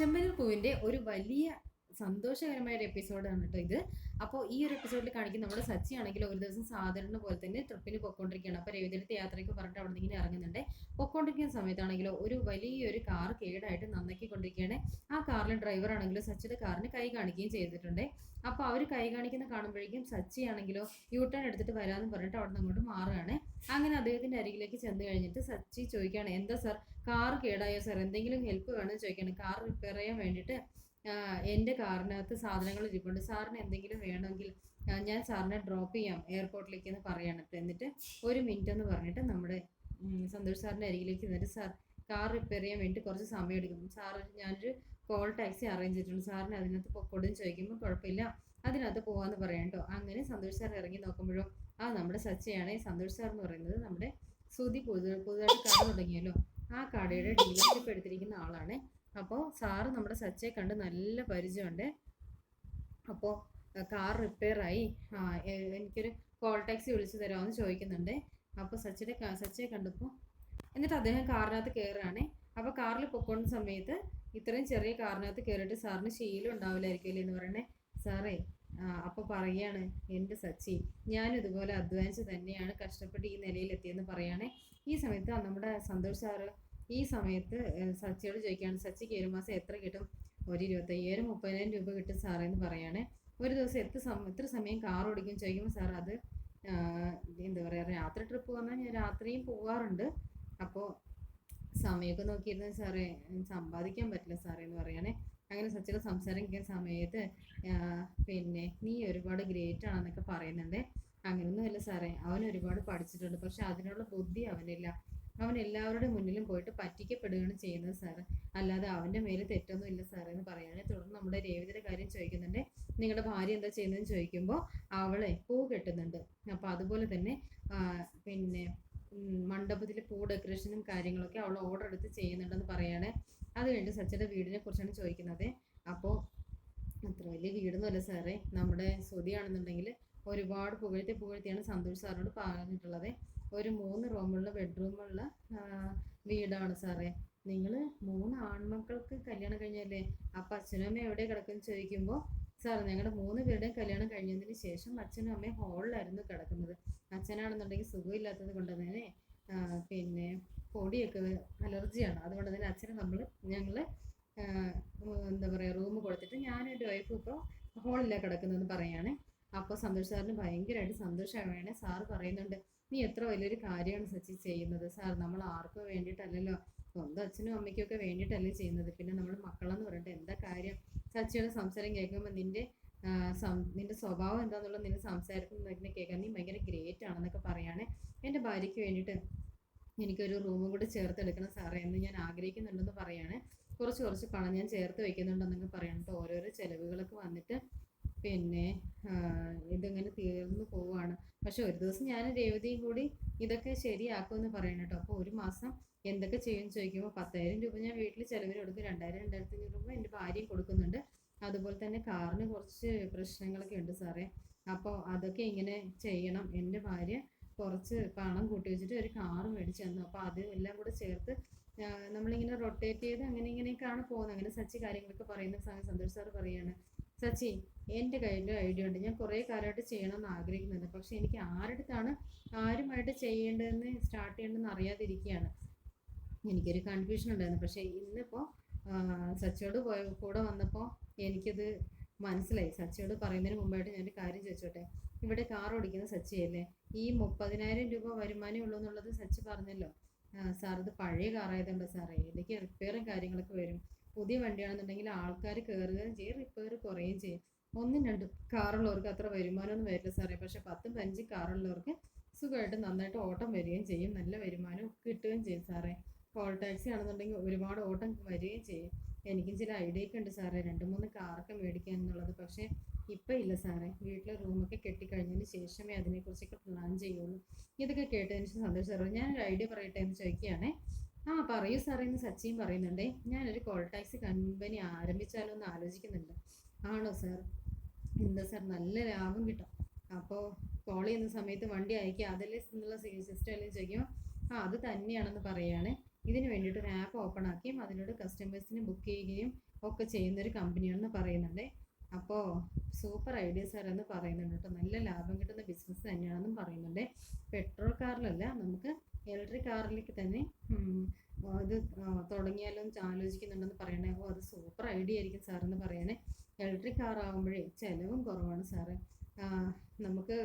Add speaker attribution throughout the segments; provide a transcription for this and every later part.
Speaker 1: ചെമ്പനീർ പൂവിന്റെ ഒരു വലിയ സന്തോഷകരമായ ഒരു എപ്പിസോഡാണ് കേട്ടോ ഇത്. അപ്പോൾ ഈ ഒരു എപ്പിസോഡിൽ കാണിക്കുന്ന നമ്മുടെ സച്ചി ആണെങ്കിൽ ഒരു ദിവസം സാധാരണ പോലെ തന്നെ ട്രിപ്പിന് പൊക്കോണ്ടിരിക്കുകയാണ് അപ്പോൾ രവിചരത്തെ യാത്രയ്ക്ക് പറഞ്ഞിട്ട് അവിടെ നിന്ന് ഇങ്ങനെ ഇറങ്ങുന്നുണ്ട്. പൊക്കോണ്ടിരിക്കുന്ന സമയത്താണെങ്കിലോ ഒരു വലിയൊരു കാർ കേടായിട്ട് നന്നാക്കിക്കൊണ്ടിരിക്കുകയാണ്. ആ കാറിലെ ഡ്രൈവർ ആണെങ്കിലോ സച്ചിയുടെ കാറിന് കൈ കാണിക്കുകയും ചെയ്തിട്ടുണ്ട്. അപ്പോൾ അവർ കൈ കാണിക്കുന്ന കാണുമ്പോഴേക്കും സച്ചി ആണെങ്കിലോ യൂ ടേൺ എടുത്തിട്ട് വരാമെന്ന് പറഞ്ഞിട്ട് അവിടെ നിന്ന് അങ്ങോട്ട് മാറുകയാണ്. അങ്ങനെ അദ്ദേഹത്തിന്റെ അരികിലേക്ക് ചെന്ന് കഴിഞ്ഞിട്ട് സച്ചി ചോദിക്കുകയാണ് എന്താ സാർ കാർ കേടായോ സാർ എന്തെങ്കിലും ഹെൽപ്പ് വേണമെന്ന് ചോദിക്കുകയാണ്. കാർ റിപ്പയർ ചെയ്യാൻ വേണ്ടിയിട്ട് എന്റെ കാറിനകത്ത് സാധനങ്ങൾ ഇരിപ്പുണ്ട്. സാറിന് എന്തെങ്കിലും വേണമെങ്കിൽ ഞാൻ സാറിനെ ഡ്രോപ്പ് ചെയ്യാം എയർപോർട്ടിലേക്ക് എന്ന് പറയാണ്. എന്നിട്ട് ഒരു മിനിറ്റ് എന്ന് പറഞ്ഞിട്ട് നമ്മുടെ സന്തോഷ് സാറിന്റെ അരികിലേക്ക് എന്നിട്ട് സാർ കാർ റിപ്പയർ ചെയ്യാൻ വേണ്ടി കുറച്ച് സമയം എടുക്കും സാർ ഞാനൊരു കോൾ ടാക്സി അറേഞ്ച് ചെയ്തിട്ടുണ്ട്. സാറിന് അതിനകത്ത് പൊക്കോടും ചോദിക്കുമ്പോൾ കുഴപ്പമില്ല. അതിനകത്ത് പോകാമെന്ന് പറയാം കേട്ടോ. അങ്ങനെ സന്തോഷ് സാർ ഇറങ്ങി നോക്കുമ്പോഴും ആ നമ്മുടെ സച്ചയാണ് സന്തോഷ് സാർ എന്ന് പറയുന്നത് നമ്മുടെ സുതി പുതു പുതുതായിട്ട് കട തുടങ്ങിയല്ലോ. ആ കടയുടെ ഡീലർഷിപ്പ് എടുത്തിരിക്കുന്ന ആളാണ്. അപ്പോൾ സാറ് നമ്മുടെ സച്ചയെ കണ്ട് നല്ല പരിചയമുണ്ട്. അപ്പോൾ കാർ റിപ്പയർ ആയി എനിക്കൊരു കോൾ ടാക്സി വിളിച്ചു തരാമെന്ന് ചോദിക്കുന്നുണ്ട്. അപ്പോൾ സച്ചയുടെ സച്ചയെ കണ്ടപ്പോൾ എന്നിട്ട് അദ്ദേഹം കാറിനകത്ത് കയറുകയാണേ. അപ്പോൾ കാറിൽ പൊക്കോണ്ട സമയത്ത് ഇത്രയും ചെറിയ കാറിനകത്ത് കയറിയിട്ട് സാറിന് ശീലം ഉണ്ടാവില്ലായിരിക്കുമല്ലേ എന്ന് പറയണേ. സാറേ അപ്പോൾ പറയാണ് എന്റെ സച്ചി ഞാൻ ഇതുപോലെ അധ്വാനിച്ച് തന്നെയാണ് കഷ്ടപ്പെട്ട് ഈ നിലയിൽ എത്തിയെന്ന് പറയുകയാണെ ഈ സമയത്ത് നമ്മുടെ സന്തോഷ് സാറ് ഈ സമയത്ത് സച്ചിയോട് ചോദിക്കുകയാണ് സച്ചിക്ക് ഒരു മാസം എത്ര കിട്ടും? ഒരു ഇരുപത്തയ്യായിരം മുപ്പതിനായിരം രൂപ കിട്ടും സാറേ എന്ന് പറയുകയാണ് ഒരു ദിവസം എത്ര സമയം എത്ര സമയം കാർ ഓടിക്കും? ചോദിക്കുമ്പോൾ സാർ അത് എന്താ പറയുക രാത്രി ട്രിപ്പ് വന്നാൽ ഞാൻ രാത്രിയും പോകാറുണ്ട് അപ്പോൾ സമയമൊക്കെ നോക്കിയിരുന്ന സാറേ സമ്പാദിക്കാൻ പറ്റില്ല സാറേ എന്ന് പറയുകയാണെ അങ്ങനെ സച്ചിയുടെ സംസാരിക്കുന്ന സമയത്ത് പിന്നെ നീ ഒരുപാട് ഗ്രേറ്റ് ആണെന്നൊക്കെ പറയുന്നുണ്ട്. അങ്ങനെയൊന്നുമില്ല സാറേ അവൻ ഒരുപാട് പഠിച്ചിട്ടുണ്ട്. പക്ഷെ അതിനുള്ള ബുദ്ധി അവനില്ല. അവൻ എല്ലാവരുടെ മുന്നിലും പോയിട്ട് പറ്റിക്കപ്പെടുകയാണ് ചെയ്യുന്നത് സാറ് അല്ലാതെ അവന്റെ മേലെ തെറ്റൊന്നും ഇല്ല സാറേ എന്ന് പറയുകയാണെങ്കിൽ തുടർന്ന് നമ്മുടെ രേവതിയുടെ കാര്യം ചോദിക്കുന്നുണ്ട്. നിങ്ങളുടെ ഭാര്യ എന്താ ചെയ്യുന്നതെന്ന് ചോദിക്കുമ്പോൾ അവളെ പൂ കെട്ടുന്നുണ്ട്. അപ്പോൾ അതുപോലെ തന്നെ പിന്നെ മണ്ഡപത്തിൽ പൂ ഡെക്കറേഷനും കാര്യങ്ങളൊക്കെ അവൾ ഓർഡർ എടുത്ത് ചെയ്യുന്നുണ്ടെന്ന് പറയാണ്. അത് കഴിഞ്ഞ് സച്ചയുടെ വീടിനെ കുറിച്ചാണ് ചോദിക്കുന്നത്. അപ്പോൾ അത്ര വലിയ വീടൊന്നുമല്ല സാറേ നമ്മുടെ ശ്രുതിയാണെന്നുണ്ടെങ്കിൽ ഒരുപാട് പുകഴ്ത്തി പുകഴ്ത്തിയാണ് സന്തോഷ് സാറിനോട് പറഞ്ഞിട്ടുള്ളത്. ഒരു മൂന്ന് റൂമുള്ള ബെഡ്റൂമുള്ള വീടാണ് സാറേ. നിങ്ങൾ മൂന്ന് ആൺമക്കൾക്ക് കല്യാണം കഴിഞ്ഞല്ലേ? അപ്പം അച്ഛനും അമ്മയും എവിടെ കിടക്കുമെന്ന് ചോദിക്കുമ്പോൾ സാർ ഞങ്ങളുടെ മൂന്ന് പേരുടെയും കല്യാണം കഴിഞ്ഞതിന് ശേഷം അച്ഛനും അമ്മയും ഹോളിലായിരുന്നു കിടക്കുന്നത്. അച്ഛനാണെന്നുണ്ടെങ്കിൽ സുഖമില്ലാത്തത് കൊണ്ട് തന്നെ പിന്നെ പൊടിയൊക്കെ അലർജിയാണ്. അതുകൊണ്ട് തന്നെ അച്ഛനെ നമ്മൾ ഞങ്ങൾ എന്താ പറയുക റൂം കൊടുത്തിട്ട് എന്റെ വൈഫും ഇപ്പോൾ ഹോളിലാണ് കിടക്കുന്നതെന്ന് പറയാണ്. അപ്പോൾ സന്തോഷ് സാറിന് ഭയങ്കരമായിട്ട് സന്തോഷമാണ് സാർ പറയുന്നുണ്ട് നീ എത്ര വലിയൊരു കാര്യമാണ് സച്ചി ചെയ്യുന്നത്. സാർ നമ്മൾ ആർക്കും വേണ്ടിയിട്ടല്ലല്ലോ. സ്വന്തം അച്ഛനും അമ്മയ്ക്കും ഒക്കെ വേണ്ടിയിട്ടല്ലേ ചെയ്യുന്നത്. പിന്നെ നമ്മൾ മക്കളെന്ന് പറഞ്ഞിട്ട് എന്താ കാര്യം? സച്ചിയുടെ സംസാരം കേൾക്കുമ്പോൾ നിന്റെ നിന്റെ സ്വഭാവം എന്താണെന്നുള്ളത് നിന്റെ സംസാരത്തിൽ കേൾക്കാൻ നീ ഭയങ്കര ഗ്രേറ്റ് ആണെന്നൊക്കെ പറയാണ്. എന്റെ ഭാര്യയ്ക്ക് വേണ്ടിയിട്ട് എനിക്കൊരു റൂമും കൂടി ചേർത്തെടുക്കണം സാറേ എന്ന് ഞാൻ ആഗ്രഹിക്കുന്നുണ്ടെന്ന് പറയാണ്. കുറച്ച് കുറച്ച് പണം ഞാൻ ചേർത്ത് വെക്കുന്നുണ്ടെന്നൊക്കെ പറയണിട്ട് ഓരോരോ ചിലവുകളൊക്കെ വന്നിട്ട് പിന്നെ ഇതിങ്ങനെ തീർന്നു പോവുകയാണ് പക്ഷെ ഒരു ദിവസം ഞാൻ രേവതിയും കൂടി ഇതൊക്കെ ശരിയാക്കുമെന്ന് പറയണം കേട്ടോ. അപ്പോൾ ഒരു മാസം എന്തൊക്കെ ചെയ്യുമെന്ന് ചോദിക്കുമ്പോൾ പത്തായിരം രൂപ ഞാൻ വീട്ടിൽ ചിലവിന് കൊടുക്കും. രണ്ടായിരം രണ്ടായിരത്തി അഞ്ഞൂറ് രൂപ എന്റെ ഭാര്യയും കൊടുക്കുന്നുണ്ട്. അതുപോലെ തന്നെ കാറിന് കുറച്ച് പ്രശ്നങ്ങളൊക്കെ ഉണ്ട് സാറേ. അപ്പോൾ അതൊക്കെ ഇങ്ങനെ ചെയ്യണം. എന്റെ ഭാര്യ കുറച്ച് പണം കൂട്ടി വെച്ചിട്ട് ഒരു കാറ് മേടിച്ചു തന്നു. അപ്പോൾ അത് എല്ലാം കൂടെ ചേർത്ത് നമ്മളിങ്ങനെ റൊട്ടേറ്റ് ചെയ്ത് അങ്ങനെ ഇങ്ങനെയൊക്കെയാണ് പോകുന്നത്. അങ്ങനെ സച്ചി കാര്യങ്ങളൊക്കെ പറയുന്ന സന്തോഷ് സാർ പറയാണ്. സച്ചി എന്റെ കയ്യിൽ ഐഡിയ ഉണ്ട്. ഞാൻ കുറേ കാലമായിട്ട് ചെയ്യണമെന്ന് ആഗ്രഹിക്കുന്നുണ്ട്. പക്ഷേ എനിക്ക് ആരുടെടുത്താണ് ആരുമായിട്ട് ചെയ്യേണ്ടതെന്ന് സ്റ്റാർട്ട് ചെയ്യേണ്ടതെന്ന് അറിയാതിരിക്കുകയാണ്. എനിക്കൊരു കൺഫ്യൂഷൻ ഉണ്ടായിരുന്നു. പക്ഷേ ഇന്നിപ്പോൾ സച്ചിയോട് പോയ കൂടെ വന്നപ്പോൾ എനിക്കത് മനസ്സിലായി. സച്ചിയോട് പറയുന്നതിന് മുമ്പായിട്ട് ഞാനൊരു കാര്യം ചോദിച്ചോട്ടെ? ഇവിടെ കാർ ഓടിക്കുന്ന സച്ചിയല്ലേ? ഈ മുപ്പതിനായിരം രൂപ വരുമാനമേ ഉള്ളൂ എന്നുള്ളത് സച്ചി പറഞ്ഞല്ലോ. സാർ ഇത് പഴയ കാറായതുകൊണ്ട് സാറേ. ഇതിലേക്ക് റിപ്പയറും കാര്യങ്ങളൊക്കെ വരും. പുതിയ വണ്ടിയാണെന്നുണ്ടെങ്കിൽ ആൾക്കാർ കയറുകയും ചെയ്യും റിപ്പയർ കുറയുകയും ചെയ്യും. ഒന്നും രണ്ടും. കാറുള്ളവർക്ക് അത്ര വരുമാനമൊന്നും വരില്ല സാറേ. പക്ഷേ പത്തും പതിനഞ്ച് കാറുള്ളവർക്ക് സുഖമായിട്ട് നന്നായിട്ട് ഓട്ടം വരികയും ചെയ്യും. നല്ല വരുമാനം കിട്ടുകയും ചെയ്യും സാറേ. കോൾ ടാക്സി ആണെന്നുണ്ടെങ്കിൽ ഒരുപാട് ഓട്ടം വരികയും ചെയ്യും. എനിക്കും ചില ഐഡിയ ഒക്കെ ഉണ്ട് സാറേ. രണ്ട് മൂന്ന് കാറൊക്കെ മേടിക്കാൻ എന്നുള്ളത്. പക്ഷേ ഇപ്പം ഇല്ല സാറേ. വീട്ടിലെ റൂമൊക്കെ കെട്ടിക്കഴിഞ്ഞതിന് ശേഷമേ അതിനെക്കുറിച്ചൊക്കെ പ്ലാൻ ചെയ്യുള്ളൂ. ഇതൊക്കെ കേട്ടതിന് ശേഷം സന്തോഷം സാറേ. ഒരു ഐഡിയ പറയട്ടെ എന്ന് ചോദിക്കുകയാണേ. ആ പറയൂ സാറേ എന്ന് സച്ചിയും പറയുന്നുണ്ടേ. ഞാനൊരു കോൾ ടാക്സി കമ്പനി ആരംഭിച്ചാലോ എന്ന് ആലോചിക്കുന്നുണ്ട്. ആണോ സാർ എന്താ സാർ നല്ല ലാഭം കിട്ടും. അപ്പോൾ കോൾ ചെയ്യുന്ന സമയത്ത് വണ്ടി അയക്കുക അതല്ലേ എന്നുള്ള സിസ്റ്റം എല്ലാം ചെയ്യും ആ അത് തന്നെയാണെന്ന് പറയുകയാണ് ഇതിന് വേണ്ടിയിട്ട് ഒരു ആപ്പ് ഓപ്പൺ ആക്കുകയും അതിലൂടെ കസ്റ്റമേഴ്സിന് ബുക്ക് ചെയ്യുകയും ഒക്കെ ചെയ്യുന്നൊരു കമ്പനിയാണെന്ന് പറയുന്നുണ്ട്. അപ്പോൾ സൂപ്പർ ഐഡിയ സാർ എന്ന് പറയുന്നുണ്ട് കേട്ടോ. നല്ല ലാഭം കിട്ടുന്ന ബിസിനസ് തന്നെയാണെന്നും പറയുന്നുണ്ട്. പെട്രോൾ കാറിലല്ല നമുക്ക് ഇലക്ട്രിക് കാറിലേക്ക് തന്നെ അത് തുടങ്ങിയാലോ എന്ന് ആലോചിക്കുന്നുണ്ടെന്ന് പറയണേ. ഓ അത് സൂപ്പർ ഐഡിയ ആയിരിക്കും സാർ എന്ന് പറയണേ. ഇലക്ട്രിക് കാർ ആകുമ്പോഴേ ചിലവും കുറവാണ് സാറ് നമുക്ക്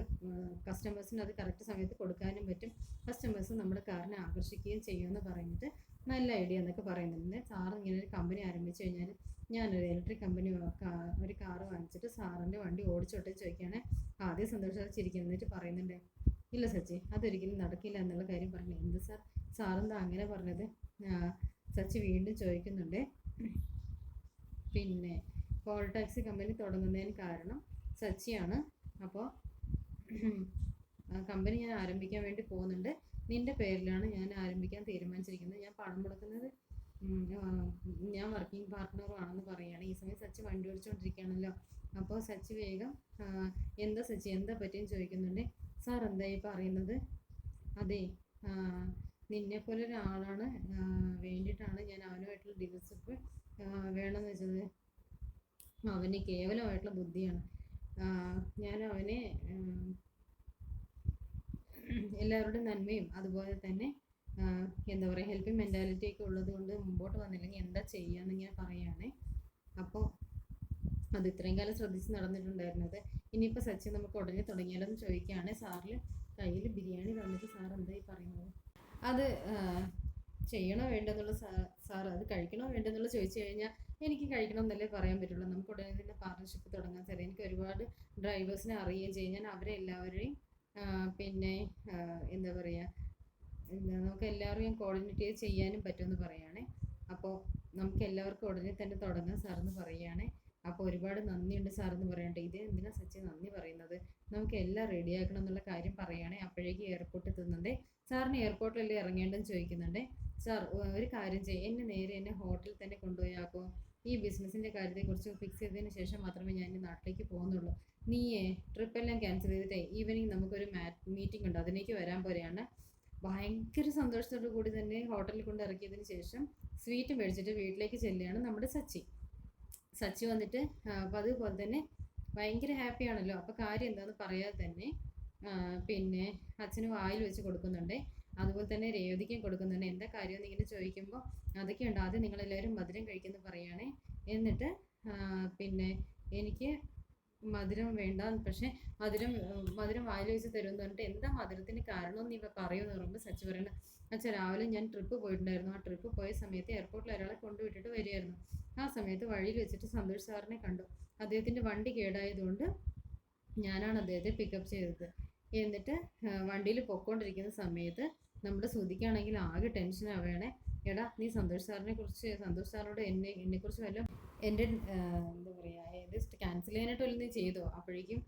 Speaker 1: കസ്റ്റമേഴ്സിന് അത് കറക്റ്റ് സമയത്ത് കൊടുക്കാനും പറ്റും. കസ്റ്റമേഴ്സ് നമ്മുടെ കാറിനെ ആകർഷിക്കുകയും ചെയ്യുമെന്ന് പറഞ്ഞിട്ട് നല്ല ഐഡിയ എന്നൊക്കെ പറയുന്നുണ്ട്. സാർ ഇങ്ങനെ ഒരു കമ്പനി ആരംഭിച്ചു കഴിഞ്ഞാൽ ഞാനൊരു ഇലക്ട്രിക് കമ്പനി ഒരു കാറ് വാങ്ങിച്ചിട്ട് സാറിന്റെ വണ്ടി ഓടിച്ചോട്ടെ ചോദിക്കുകയാണെ. ആദ്യം സന്തോഷം ചിരിക്കും എന്നിട്ട് പറയുന്നുണ്ട്. ഇല്ല സച്ചി അതൊരിക്കലും നടക്കില്ല എന്നുള്ള കാര്യം പറഞ്ഞു എന്ത് സാർ സാറെന്താ അങ്ങനെ പറഞ്ഞത്? സച്ചി വീണ്ടും ചോദിക്കുന്നുണ്ട്. പിന്നെ കോൾ ടാക്സി കമ്പനി തുടങ്ങുന്നതിന് കാരണം സച്ചിയാണ്. അപ്പോൾ കമ്പനി ഞാൻ ആരംഭിക്കാൻ വേണ്ടി പോകുന്നുണ്ട്. നിന്റെ പേരിലാണ് ഞാൻ ആരംഭിക്കാൻ തീരുമാനിച്ചിരിക്കുന്നത്. ഞാൻ പണം മുടക്കുന്നത് ഞാൻ വർക്കിംഗ് പാർട്ട്ണറും ആണെന്ന് പറയുകയാണ്. ഈ സമയം സച്ചി വണ്ടി ഓടിച്ചുകൊണ്ടിരിക്കുകയാണല്ലോ അപ്പോൾ സച്ചി വേഗം എന്താ സച്ചി എന്താ പറ്റിയെന്ന് ചോദിക്കുന്നുണ്ട്. സാർ ഈ പറയുന്നത്? അതെ നിന്നെ പോലെ ഒരാളാണ് വേണ്ടിയിട്ടാണ് ഞാൻ അവനുമായിട്ടുള്ള ഡീലർഷിപ്പ് വേണമെന്ന് വെച്ചത്. അവന് കേവലമായിട്ടുള്ള ബുദ്ധിയാണ്. ഞാൻ അവനെ എല്ലാവരുടെയും നന്മയും അതുപോലെ തന്നെ എന്താ പറയുക ഹെൽപ്പിംഗ് മെന്റാലിറ്റി ഒക്കെ ഉള്ളത് കൊണ്ട് മുമ്പോട്ട് വന്നില്ലെങ്കിൽ എന്താ ചെയ്യാന്ന് ഞാൻ പറയുകയാണേ. അപ്പോൾ അത് ഇത്രയും കാലം ശ്രദ്ധിച്ച് നടന്നിട്ടുണ്ടായിരുന്നത്. ഇനിയിപ്പോൾ സച്ചിൻ നമുക്ക് ഉടനെ തുടങ്ങിയാലോ എന്ന് ചോദിക്കുകയാണ്. സാറിൽ കയ്യിൽ ബിരിയാണി തന്നിട്ട് സാർ എന്തായി പറയുന്നത്? അത് ചെയ്യണോ വേണ്ടെന്നുള്ള സാർ അത് കഴിക്കണോ വേണ്ടെന്നുള്ള ചോദിച്ചു കഴിഞ്ഞാൽ എനിക്ക് കഴിക്കണം എന്നല്ലേ പറയാൻ പറ്റുള്ളൂ. നമുക്ക് ഉടനെ തന്നെ പാർട്ണർഷിപ്പ് തുടങ്ങാൻ സാർ എനിക്ക് ഒരുപാട് ഡ്രൈവേഴ്സിനെ അറിയുകയും ചെയ്യും. ഞാൻ അവരെ എല്ലാവരെയും പിന്നെ എന്താ പറയുക നമുക്ക് എല്ലാവരെയും കോർഡിനേറ്റ് ചെയ്യാനും പറ്റുമെന്ന് പറയുകയാണേ. അപ്പോൾ നമുക്ക് എല്ലാവർക്കും ഉടനെ തന്നെ തുടങ്ങാം സാറെന്ന് പറയുകയാണേ. അപ്പോൾ ഒരുപാട് നന്ദിയുണ്ട് സാർ എന്ന് പറയണ്ട. ഇത് എന്തിനാ സച്ചി നന്ദി പറയുന്നത്? നമുക്ക് എല്ലാം റെഡിയാക്കണം എന്നുള്ള കാര്യം പറയുകയാണെ അപ്പോഴേക്ക് എയർപോർട്ടിൽ എത്തുന്നുണ്ട്. സാറിന് എയർപോർട്ടിലല്ലേ ഇറങ്ങേണ്ടെന്ന് ചോദിക്കുന്നുണ്ട്. സാർ ഒരു കാര്യം ചെയ്യും. എന്നെ നേരെ എന്നെ ഹോട്ടലിൽ തന്നെ കൊണ്ടുപോയാക്കോ ഈ ബിസിനസ്സിന്റെ കാര്യത്തെക്കുറിച്ച് ഫിക്സ് ചെയ്തതിന് ശേഷം മാത്രമേ ഞാൻ നാട്ടിലേക്ക് പോകുന്നുള്ളൂ. നീയേ ട്രിപ്പ് എല്ലാം ക്യാൻസൽ ചെയ്തിട്ടേ ഈവനിങ് നമുക്കൊരു മീറ്റിംഗ് ഉണ്ട്. അതിലേക്ക് വരാൻ പോലെയാണ് ഭയങ്കര സന്തോഷത്തോടു കൂടി തന്നെ ഹോട്ടലിൽ കൊണ്ട് ഇറക്കിയതിന് ശേഷം സ്വീറ്റ് മേടിച്ചിട്ട് വീട്ടിലേക്ക് ചെല്ലുകയാണ് നമ്മുടെ സച്ചി സച്ചി വന്നിട്ട് അപ്പം അതുപോലെ തന്നെ ഭയങ്കര ഹാപ്പിയാണല്ലോ അപ്പോൾ കാര്യം എന്താണെന്ന് പറയാതെ തന്നെ പിന്നെ അച്ഛന് വായിൽ വെച്ച് കൊടുക്കുന്നുണ്ട്. അതുപോലെ തന്നെ രേവതിക്കും കൊടുക്കുന്നുണ്ട്. എന്താ കാര്യം എന്ന് ഇങ്ങനെ ചോദിക്കുമ്പോൾ അതൊക്കെ ഉണ്ട് ആദ്യം നിങ്ങളെല്ലാവരും മധുരം കഴിക്കുന്നു പറയുകയാണേ എന്നിട്ട് പിന്നെ എനിക്ക് മധുരം വേണ്ട പക്ഷെ മധുരം മധുരം വായിൽ വെച്ച് തരുമെന്ന് പറഞ്ഞിട്ട് എന്താ മധുരത്തിന് കാരണം എന്ന് ഇവ പറയുമെന്ന് പറയുമ്പോൾ സച്ച് പറയണ അച്ഛാ രാവിലെ ഞാൻ ട്രിപ്പ് പോയിട്ടുണ്ടായിരുന്നു. ആ ട്രിപ്പ് പോയ സമയത്ത് എയർപോർട്ടിൽ ഒരാളെ കൊണ്ടുവിട്ടിട്ട് വരികയായിരുന്നു. ആ സമയത്ത് വഴിയിൽ വെച്ചിട്ട് സന്തോഷ് സാറിനെ കണ്ടു. അദ്ദേഹത്തിന്റെ വണ്ടി കേടായതുകൊണ്ട് ഞാനാണ് അദ്ദേഹത്തെ പിക്കപ്പ് ചെയ്തത്. എന്നിട്ട് വണ്ടിയിൽ പൊക്കോണ്ടിരിക്കുന്ന സമയത്ത് നമ്മുടെ ശ്രുതിക്കാണെങ്കിൽ ആകെ ടെൻഷൻ ആവുകയാണേ എടാ നീ സന്തോഷ് സാറിനെ കുറിച്ച് സന്തോഷ് സാറിനോട് എന്നെ എന്നെക്കുറിച്ച് വല്ല എന്റെ പറയുക ക്യാൻസൽ ചെയ്യാനായിട്ട് വല്ലതും നീ ചെയ്തോ? അപ്പോഴേക്കും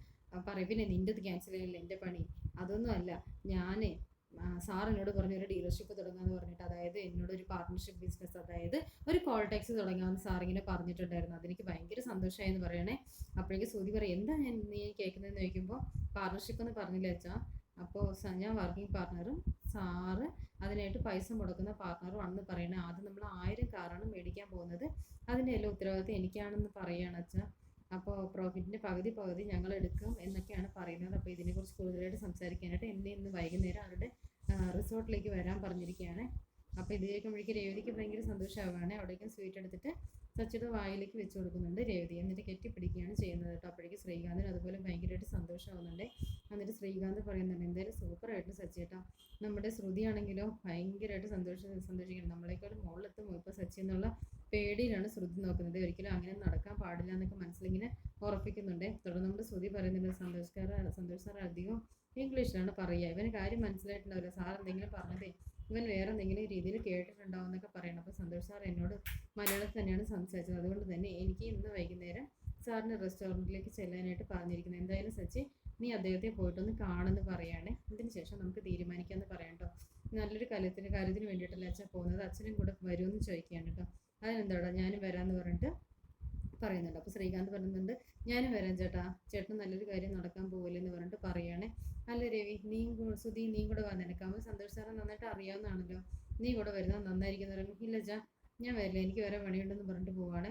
Speaker 1: പറയും പിന്നെ നിന്റെ അത് ക്യാൻസൽ ചെയ്യില്ല? എന്റെ പണി. അതൊന്നും അല്ല. ഞാനേ സാർ എന്നോട് പറഞ്ഞു ഒരു ഡീലർഷിപ്പ് തുടങ്ങാമെന്ന് പറഞ്ഞിട്ട് അതായത് എന്നോട് ഒരു പാർട്ട്ണർഷിപ്പ് ബിസിനസ് അതായത് ഒരു കോൾ ടാക്സി തുടങ്ങാമെന്ന് സാർ ഇങ്ങനെ പറഞ്ഞിട്ടുണ്ടായിരുന്നു. അതെനിക്ക് ഭയങ്കര സന്തോഷമായി എന്ന് പറയണേ. അപ്പോഴേക്കും സൂതി പറയും എന്താ ഞാൻ നീ കേൾക്കുന്നതെന്ന് ചോദിക്കുമ്പോൾ പാർട്ണർഷിപ്പ് എന്ന് പറഞ്ഞില്ല വെച്ചാൽ അപ്പോൾ ഞാൻ വർക്കിംഗ് പാർട്ട്ണറും സാറ് അതിനായിട്ട് പൈസ മുടക്കുന്ന പാർട്ട്ണറും ആണെന്ന് പറയണേ. ആദ്യം നമ്മൾ ആയിരം കാറാണ് മേടിക്കാൻ പോകുന്നത്. അതിന്റെ എല്ലാം ഉത്തരവാദിത്വം എനിക്കാണെന്ന് പറയുകയാണ് അച്ഛാ. അപ്പോൾ പ്രോഫിറ്റിന്റെ പകുതി പകുതി ഞങ്ങൾ എടുക്കും എന്നൊക്കെയാണ് പറയുന്നത്. അപ്പോൾ ഇതിനെക്കുറിച്ച് കൂടുതലായിട്ട് സംസാരിക്കാനായിട്ട് എന്നെ ഇന്ന് വൈകുന്നേരം അവരുടെ റിസോർട്ടിലേക്ക് വരാൻ പറഞ്ഞിരിക്കുകയാണ്. അപ്പോൾ ഇത് കേൾക്കുമ്പോഴേക്കും രേവതിക്ക് ഭയങ്കര സന്തോഷമാവുകയാണ്. അവിടേക്കും സ്വീറ്റ് എടുത്തിട്ട് സച്ചിയുടെ വായിലേക്ക് വെച്ച് കൊടുക്കുന്നുണ്ട് രേവതി. എന്നിട്ട് കെട്ടിപ്പിടിക്കുകയാണ് ചെയ്യുന്നത് കേട്ടോ. അപ്പോഴേക്കും ശ്രീകാന്തിന് അതുപോലെ ഭയങ്കരമായിട്ട് സന്തോഷമാവുന്നുണ്ട്. എന്നിട്ട് ശ്രീകാന്ത് പറയുന്നുണ്ട് എന്തായാലും സൂപ്പറായിട്ട് സച്ചി കേട്ടോ. നമ്മുടെ ശ്രുതിയാണെങ്കിലോ ഭയങ്കരമായിട്ട് സന്തോഷ സന്തോഷിക്കണം. നമ്മളെക്കാളും മുകളിലെത്തും ഇപ്പോൾ സച്ചി എന്നുള്ള പേടിയിലാണ് ശ്രുതി നോക്കുന്നത്. ഒരിക്കലും അങ്ങനെ നടക്കാൻ പാടില്ല എന്നൊക്കെ മനസ്സിലിങ്ങനെ ഉറപ്പിക്കുന്നുണ്ട്. തുടർന്ന് നമ്മുടെ ശ്രുതി പറയുന്നുണ്ട് സന്തോഷ് സാർ സന്തോഷ് സാർ അധികം ഇംഗ്ലീഷിലാണ് പറയുക. ഇവന് കാര്യം മനസ്സിലായിട്ടുണ്ടാവില്ല. സാർ എന്തെങ്കിലും പറഞ്ഞതേ ഇവൻ വേറെ എന്തെങ്കിലും രീതിയിൽ കേട്ടിട്ടുണ്ടാവും എന്നൊക്കെ പറയണം. അപ്പോൾ സന്തോഷ് സാർ എന്നോട് മലയാളത്തിൽ തന്നെയാണ് സംസാരിച്ചത്. അതുകൊണ്ട് തന്നെ എനിക്ക് ഇന്ന് വൈകുന്നേരം സാറിന് റെസ്റ്റോറന്റിലേക്ക് ചെല്ലാനായിട്ട് പറഞ്ഞിരിക്കുന്നത് എന്തായാലും സച്ചി നീ അദ്ദേഹത്തെ പോയിട്ടൊന്ന് കാണുമെന്ന് പറയുകയാണേ ഇതിന് ശേഷം നമുക്ക് തീരുമാനിക്കാമെന്ന് പറയാം കേട്ടോ നല്ലൊരു കാര്യത്തിന് കാര്യത്തിന് വേണ്ടിയിട്ടല്ല അച്ഛൻ പോകുന്നത്? അച്ഛനും കൂടെ വരുമെന്ന് ചോദിക്കുകയാണ് കേട്ടോ അതിനെന്താടാ? ഞാനും വരാമെന്ന് പറഞ്ഞിട്ട് പറയുന്നുണ്ട്. അപ്പോൾ ശ്രീകാന്ത് പറയുന്നുണ്ട് ഞാനും വരാം ചേട്ടാ. ചേട്ടൻ നല്ലൊരു കാര്യം നടക്കാൻ പോകില്ല എന്ന് പറഞ്ഞിട്ട് പറയുകയാണ് അല്ല രവി നീയും സുധി നീയും കൂടെ വാ. നിനക്കാവുമ്പോൾ സന്തോഷ് സാറെ നന്നായിട്ട് അറിയാവുന്നതാണല്ലോ. നീ കൂടെ വരുന്നത് നന്നായിരിക്കും എന്ന് പറയുമ്പോൾ ഇല്ല ചാ ഞാൻ വരില്ല. എനിക്ക് വരാൻ പണിയുണ്ടെന്ന് പറഞ്ഞിട്ട് പോവാണ്.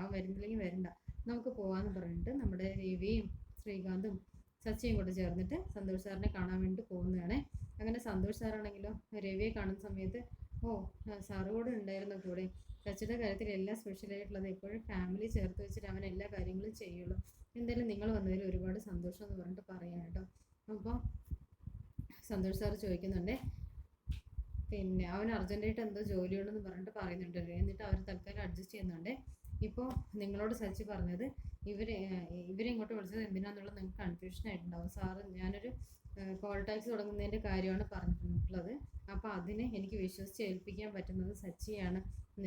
Speaker 1: അവൻ വരുന്നില്ലെങ്കിൽ വരണ്ട. നമുക്ക് പോവാന്ന് പറഞ്ഞിട്ട് നമ്മുടെ രവിയും ശ്രീകാന്തും സച്ചിയും കൂടെ ചേർന്നിട്ട് സന്തോഷ് സാറിനെ കാണാൻ വേണ്ടി പോകുന്നതാണ്. അങ്ങനെ സന്തോഷ് സാറാണെങ്കിലോ രവിയെ കാണുന്ന സമയത്ത് ഓ സാറ് കൂടെ ഉണ്ടായിരുന്നു കൂടെ. സച്ചിയുടെ കാര്യത്തിൽ എല്ലാം സ്പെഷ്യലായിട്ടുള്ളത് എപ്പോഴും ഫാമിലി ചേർത്ത് വെച്ചിട്ട് അവൻ എല്ലാ കാര്യങ്ങളും ചെയ്യുള്ളൂ. എന്തായാലും നിങ്ങൾ വന്നതിൽ ഒരുപാട് സന്തോഷം എന്ന് പറഞ്ഞിട്ട് പറയാം കേട്ടോ. അപ്പോൾ സന്തോഷ് സാർ ചോദിക്കുന്നുണ്ടേ പിന്നെ അവൻ അർജന്റായിട്ട് എന്തോ ജോലിയുണ്ടെന്ന് പറഞ്ഞിട്ട് പറയുന്നുണ്ട്. എന്നിട്ട് അവർ തൽക്കാലം അഡ്ജസ്റ്റ് ചെയ്യുന്നുണ്ട്. ഇപ്പോൾ നിങ്ങളോട് സച്ചി പറഞ്ഞത് ഇവരെ ഇവരെ ഇങ്ങോട്ട് വിളിച്ചത് എന്തിനാന്നുള്ളത് നിങ്ങൾക്ക് കൺഫ്യൂഷൻ ആയിട്ടുണ്ടാവും. സാറ് ഞാനൊരു കോൾ ടാക്സ് തുടങ്ങുന്നതിന്റെ കാര്യമാണ് പറഞ്ഞിട്ടുള്ളത്. അപ്പോൾ അതിനെ എനിക്ക് വിശ്വസിച്ച് ഏൽപ്പിക്കാൻ പറ്റുന്നത് സച്ചിയാണ്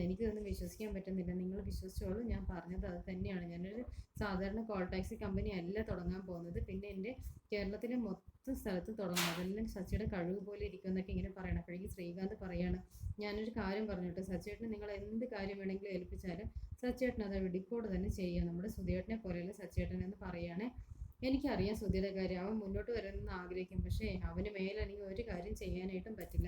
Speaker 1: എനിക്കിതൊന്നും വിശ്വസിക്കാൻ പറ്റുന്നില്ല. നിങ്ങൾ വിശ്വസിച്ചോളൂ ഞാൻ പറഞ്ഞത് അത് തന്നെയാണ്. ഞാനൊരു സാധാരണ കോൾ ടാക്സി കമ്പനി അല്ല തുടങ്ങാൻ പോകുന്നത്. പിന്നെ എന്റെ കേരളത്തിലെ മൊത്തം സ്ഥലത്ത് തുടങ്ങണം അതെല്ലാം സച്ചിയുടെ കഴിവ് പോലെ ഇരിക്കുമെന്നൊക്കെ ഇങ്ങനെ പറയണം. അപ്പോഴേക്കും ശ്രീകാന്ത് പറയാണ് ഞാനൊരു കാര്യം പറഞ്ഞിട്ട് സച്ചേട്ടന് നിങ്ങൾ എന്ത് കാര്യം വേണമെങ്കിലും ഏൽപ്പിച്ചാലും സച്ചേട്ടൻ അത് വെടിക്കോട് തന്നെ ചെയ്യുക നമ്മുടെ സുധിയേട്ടനെ പോലെയല്ല സച്ചേട്ടൻ എന്ന് പറയുകയാണെ എനിക്കറിയാം സുധിയുടെ കാര്യം. അവൻ മുന്നോട്ട് വരണമെന്ന് ആഗ്രഹിക്കും. പക്ഷേ അവന് മേലല്ലെങ്കിൽ ഒരു കാര്യം ചെയ്യാനായിട്ടും പറ്റില്ല.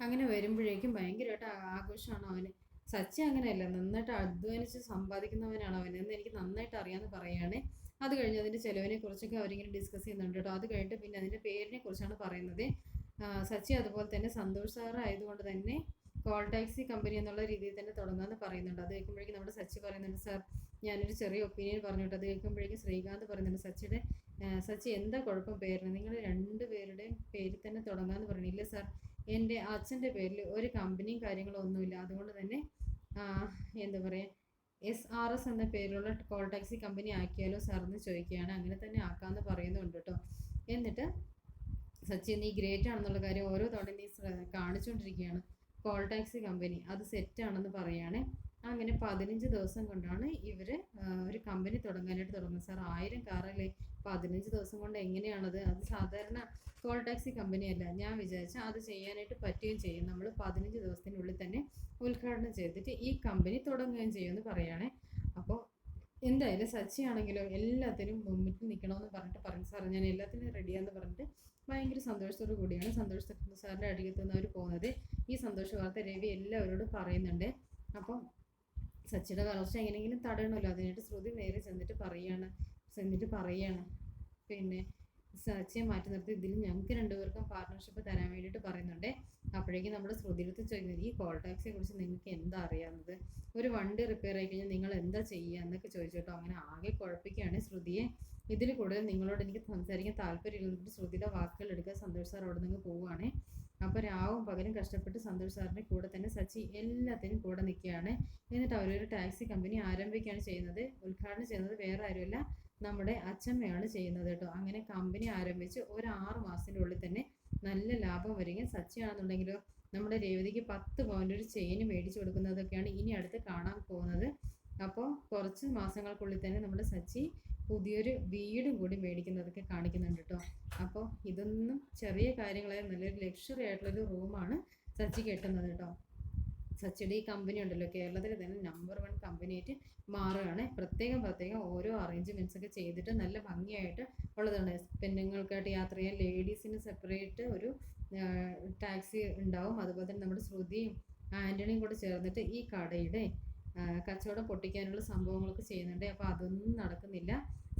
Speaker 1: അങ്ങനെ വരുമ്പോഴേക്കും ഭയങ്കരമായിട്ട് ആഘോഷമാണ് അവന്. സച്ചി അങ്ങനെയല്ല. നന്നായിട്ട് അധ്വാനിച്ച് സമ്പാദിക്കുന്നവനാണ് അവൻ. എന്ന് എനിക്ക് നന്നായിട്ട് അറിയാമെന്ന് പറയുകയാണ്. അത് കഴിഞ്ഞ് അതിന്റെ ചിലവിനെ കുറിച്ചൊക്കെ അവരിങ്ങനെ ഡിസ്കസ് ചെയ്യുന്നുണ്ട് കേട്ടോ. അത് കഴിഞ്ഞിട്ട് പിന്നെ അതിന്റെ പേരിനെ കുറിച്ചാണ് പറയുന്നത്. സച്ചി അതുപോലെ തന്നെ സന്തോഷ് സാർ ആയതുകൊണ്ട് തന്നെ കോൾ ടാക്സി കമ്പനി എന്നുള്ള രീതിയിൽ തന്നെ തുടങ്ങാമെന്ന് പറയുന്നുണ്ട്. അത് കേൾക്കുമ്പോഴേക്കും നമ്മുടെ സച്ചി പറയുന്നുണ്ട് സാർ ഞാനൊരു ചെറിയ ഒപ്പീനിയൻ പറഞ്ഞിട്ട് അത് കേൾക്കുമ്പോഴേക്കും ശ്രീകാന്ത് പറയുന്നുണ്ട് സച്ചിയുടെ സച്ചി എന്താ കുഴപ്പം പേരിന്? നിങ്ങൾ രണ്ട് പേരുടെയും പേരിൽ തന്നെ തുടങ്ങാമെന്ന് പറഞ്ഞു ഇല്ല സാർ എന്റെ അച്ഛന്റെ പേരിൽ ഒരു കമ്പനിയും കാര്യങ്ങളും ഒന്നുമില്ല. അതുകൊണ്ട് തന്നെ എന്താ പറയുക എസ് ആർ എസ് എന്ന പേരിലുള്ള കോൾ ടാക്സി കമ്പനി ആക്കിയാലോ സാറെന്ന് ചോദിക്കുകയാണ്. അങ്ങനെ തന്നെ ആക്കാമെന്ന് പറയുന്നുണ്ട് കേട്ടോ. എന്നിട്ട് സച്ചിൻ നീ ഗ്രേറ്റ് ആണെന്നുള്ള കാര്യം ഓരോ തവണ നീ കാണിച്ചുകൊണ്ടിരിക്കുകയാണ് കോൾ ടാക്സി കമ്പനി അത് സെറ്റാണെന്ന് പറയുകയാണ് അങ്ങനെ പതിനഞ്ച് ദിവസം കൊണ്ടാണ് ഇവർ ഒരു കമ്പനി തുടങ്ങാനായിട്ട് തുടങ്ങുന്നത്. സാർ ആയിരം കാറല്ലേ പതിനഞ്ച് ദിവസം കൊണ്ട് എങ്ങനെയാണത്? അത് സാധാരണ കോൾ ടാക്സി കമ്പനിയല്ല ഞാൻ വിചാരിച്ചാൽ അത് ചെയ്യാനായിട്ട് പറ്റുകയും ചെയ്യും. നമ്മൾ പതിനഞ്ച് ദിവസത്തിനുള്ളിൽ തന്നെ ഉദ്ഘാടനം ചെയ്തിട്ട് ഈ കമ്പനി തുടങ്ങുകയും ചെയ്യുമെന്ന് പറയുകയാണേ. അപ്പോൾ എന്തായാലും സച്ചി ആണെങ്കിലും എല്ലാത്തിനും മുന്നിട്ട് നിൽക്കണമെന്ന് പറഞ്ഞിട്ട് പറഞ്ഞു. സാർ ഞാൻ എല്ലാത്തിനും റെഡിയാന്ന് പറഞ്ഞിട്ട് ഭയങ്കര സന്തോഷത്തോടു കൂടിയാണ് സന്തോഷത്തോടെ സാറിന്റെ നിന്ന് അവർ പോകുന്നത്. ഈ സന്തോഷ വാർത്ത രവി എല്ലാവരോടും പറയുന്നുണ്ട്. അപ്പം സച്ചിയുടെ വളർച്ച എങ്ങനെയെങ്കിലും തടയണമല്ലോ. അതിനായിട്ട് ശ്രുതി നേരെ ചെന്നിട്ട് പറയാണ്. ചെന്നിട്ട് പറയാണ്. പിന്നെ സച്ചിയെ മാറ്റി നിർത്തി. ഇതിൽ ഞങ്ങൾക്ക് രണ്ടുപേർക്കും പാർട്ട്ണർഷിപ്പ് തരാൻ വേണ്ടിയിട്ട് പറയുന്നുണ്ട്. അപ്പോഴേക്കും നമ്മുടെ ശ്രുതിരത്ത് ചോദിക്കുന്നത് ഈ കോൾ ടാക്സിയെ കുറിച്ച് നിങ്ങൾക്ക് എന്താ അറിയാവുന്നത്? ഒരു വണ്ടി റിപ്പയർ ആയി കഴിഞ്ഞാൽ നിങ്ങൾ എന്താ ചെയ്യുക? എന്നൊക്കെ ചോദിച്ചോട്ടോ അങ്ങനെ ആകെ കുഴപ്പിക്കുകയാണ് ശ്രുതിയെ. ഇതിൽ കൂടുതൽ നിങ്ങളോട് എനിക്ക് സംസാരിക്കാൻ താല്പര്യമില്ലെന്നിട്ട് ശ്രുതിയുടെ വാക്കുകൾ എടുക്കുക സന്തോഷ് സാർ അവിടെ നിന്ന് പോവുകയാണ്. അപ്പോൾ രാവും പകലും കഷ്ടപ്പെട്ട് സന്തോഷ് സാറിന്റെ കൂടെ തന്നെ സച്ചി എല്ലാത്തിനും കൂടെ നിൽക്കുകയാണ്. എന്നിട്ട് അവരൊരു ടാക്സി കമ്പനി ആരംഭിക്കുകയാണ് ചെയ്യുന്നത്. ഉദ്ഘാടനം ചെയ്യുന്നത് വേറെ ആരുമല്ല. നമ്മുടെ അച്ഛമ്മയാണ് ചെയ്യുന്നത് കേട്ടോ. അങ്ങനെ കമ്പനി ആരംഭിച്ച് ഒരു ആറ് മാസത്തിന്റെ ഉള്ളിൽ തന്നെ നല്ല ലാഭം വരികയും സച്ചിയാണെന്നുണ്ടെങ്കിലോ നമ്മുടെ രേവതിക്ക് പത്ത് പോയിന്റ് ഒരു ചെയിൻ മേടിച്ചു കൊടുക്കുന്നതൊക്കെയാണ് ഇനി അടുത്ത് കാണാൻ പോകുന്നത്. അപ്പോൾ കുറച്ച് മാസങ്ങൾക്കുള്ളിൽ തന്നെ നമ്മുടെ സച്ചി പുതിയൊരു വീടും കൂടി മേടിക്കുന്നതൊക്കെ കാണിക്കുന്നുണ്ട് കേട്ടോ. അപ്പോൾ ഇതൊന്നും ചെറിയ കാര്യങ്ങളായ നല്ലൊരു ലക്ഷറി ആയിട്ടുള്ളൊരു റൂമാണ് സച്ചി കെട്ടുന്നത് കേട്ടോ. സച്ചിയുടെ ഈ കമ്പനി ഉണ്ടല്ലോ കേരളത്തിൽ തന്നെ നമ്പർ വൺ കമ്പനിയായിട്ട് മാറുകയാണ്. പ്രത്യേകം പ്രത്യേകം ഓരോ അറേഞ്ച്മെന്റ്സ് ഒക്കെ ചെയ്തിട്ട് നല്ല ഭംഗിയായിട്ട് ഉള്ളതാണ്. പെണ്ണുങ്ങൾക്കായിട്ട് യാത്ര ചെയ്യാൻ ലേഡീസിന് സെപ്പറേറ്റ് ഒരു ടാക്സി ഉണ്ടാവും. അതുപോലെ തന്നെ നമ്മുടെ ശ്രുതിയും ആന്റണിയും കൂടെ ചേർന്നിട്ട് ഈ കടയുടെ കച്ചവടം പൊട്ടിക്കാനുള്ള സംഭവങ്ങളൊക്കെ ചെയ്യുന്നുണ്ട്. അപ്പോൾ അതൊന്നും നടക്കുന്നില്ല.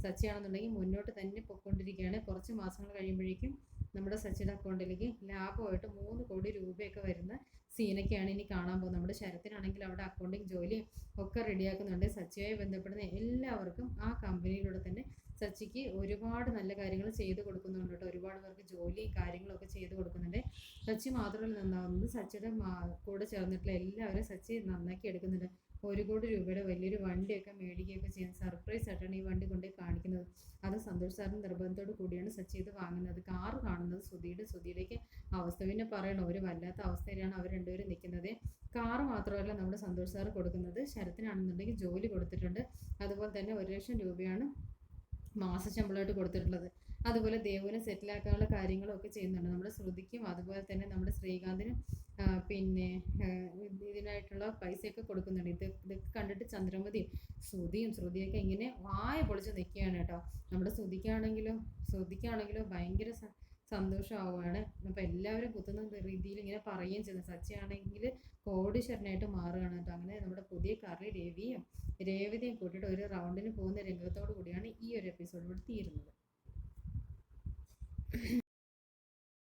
Speaker 1: സച്ചിയാണെന്നുണ്ടെങ്കിൽ മുന്നോട്ട് തന്നെ പൊയ്ക്കൊണ്ടിരിക്കുകയാണ്. കുറച്ച് മാസങ്ങൾ കഴിയുമ്പോഴേക്കും നമ്മുടെ സച്ചിൻ അക്കൗണ്ടിലേക്ക് ലാഭമായിട്ട് മൂന്ന് കോടി രൂപയൊക്കെ വരുന്ന സീനൊക്കെയാണ് ഇനി കാണാൻ പോകുന്നത്. നമ്മുടെ ശരത്തിനാണെങ്കിൽ അവിടെ അക്കൗണ്ടിങ് ജോലിയും ഒക്കെ റെഡിയാക്കുന്നുണ്ട് സച്ചിയുമായി ബന്ധപ്പെടുന്ന എല്ലാവർക്കും ആ കമ്പനിയിലൂടെ തന്നെ സച്ചിക്ക് ഒരുപാട് നല്ല കാര്യങ്ങൾ ചെയ്തു കൊടുക്കുന്നുണ്ട് കേട്ടോ. ഒരുപാട് പേർക്ക് ജോലിയും കാര്യങ്ങളൊക്കെ ചെയ്തു കൊടുക്കുന്നുണ്ട്. സച്ചി മാത്രമല്ല നന്നാവുന്നത്. സച്ചിയുടെ കൂടെ ചേർന്നിട്ടുള്ള എല്ലാവരും സച്ചി നന്നാക്കി എടുക്കുന്നുണ്ട്. ഒരു കോടി രൂപയുടെ വലിയൊരു വണ്ടിയൊക്കെ മേടിക്കുകയൊക്കെ ചെയ്യാൻ സർപ്രൈസ് ആയിട്ടാണ് ഈ വണ്ടി കൊണ്ടുപോയി കാണിക്കുന്നത്. അത് സന്തോഷ് സാറിന്റെ നിർബന്ധത്തോട് കൂടിയാണ് സച്ചി ഇത് വാങ്ങുന്നത്. കാർ കാണുന്നത് സുധിയുടെ സുധിയുടെയൊക്കെ അവസ്ഥ പിന്നെ പറയണം. ഒരു വല്ലാത്ത അവസ്ഥയിലാണ് അവർ രണ്ടുപേരും നിൽക്കുന്നത്. കാർ മാത്രമല്ല നമ്മുടെ സന്തോഷ് സാർ കൊടുക്കുന്നത്. ശരത്തിനാണെന്നുണ്ടെങ്കിൽ ജോലി കൊടുത്തിട്ടുണ്ട്. അതുപോലെ തന്നെ ഒരു ലക്ഷം രൂപയാണ് മാസശമ്പളമായിട്ട് കൊടുത്തിട്ടുള്ളത്. അതുപോലെ ദേവുവിനെ സെറ്റിലാക്കാനുള്ള കാര്യങ്ങളും ഒക്കെ ചെയ്യുന്നുണ്ട്. നമ്മുടെ ശ്രുതിക്കും അതുപോലെ തന്നെ നമ്മുടെ ശ്രീകാന്തിനും പിന്നെ ഇതിനായിട്ടുള്ള പൈസയൊക്കെ കൊടുക്കുന്നുണ്ട്. ഇത് ഇതൊക്കെ കണ്ടിട്ട് ചന്ദ്രമതിയും ശ്രുതിയും ശ്രുതിയൊക്കെ ഇങ്ങനെ വായ പൊളിച്ച് നിൽക്കുകയാണ് കേട്ടോ. നമ്മുടെ ശ്രുതിക്കാണെങ്കിലും ശ്രുതിക്കാണെങ്കിലും ഭയങ്കര സന്തോഷമാവുകയാണ് അപ്പോൾ എല്ലാവരും കുത്തുന്ന രീതിയിൽ ഇങ്ങനെ പറയുകയും ചെയ്യുന്നു. സച്ചിയാണെങ്കിൽ കോടീശ്വരനായിട്ട് മാറുകയാണ് കേട്ടോ. അങ്ങനെ നമ്മുടെ പുതിയ കറി രവിയും രേവതിയും കൂട്ടിയിട്ട് ഒരു റൗണ്ടിന് പോകുന്ന രംഗത്തോടു കൂടിയാണ് ഈ ഒരു എപ്പിസോഡ് ഇവിടെ തീരുന്നത്.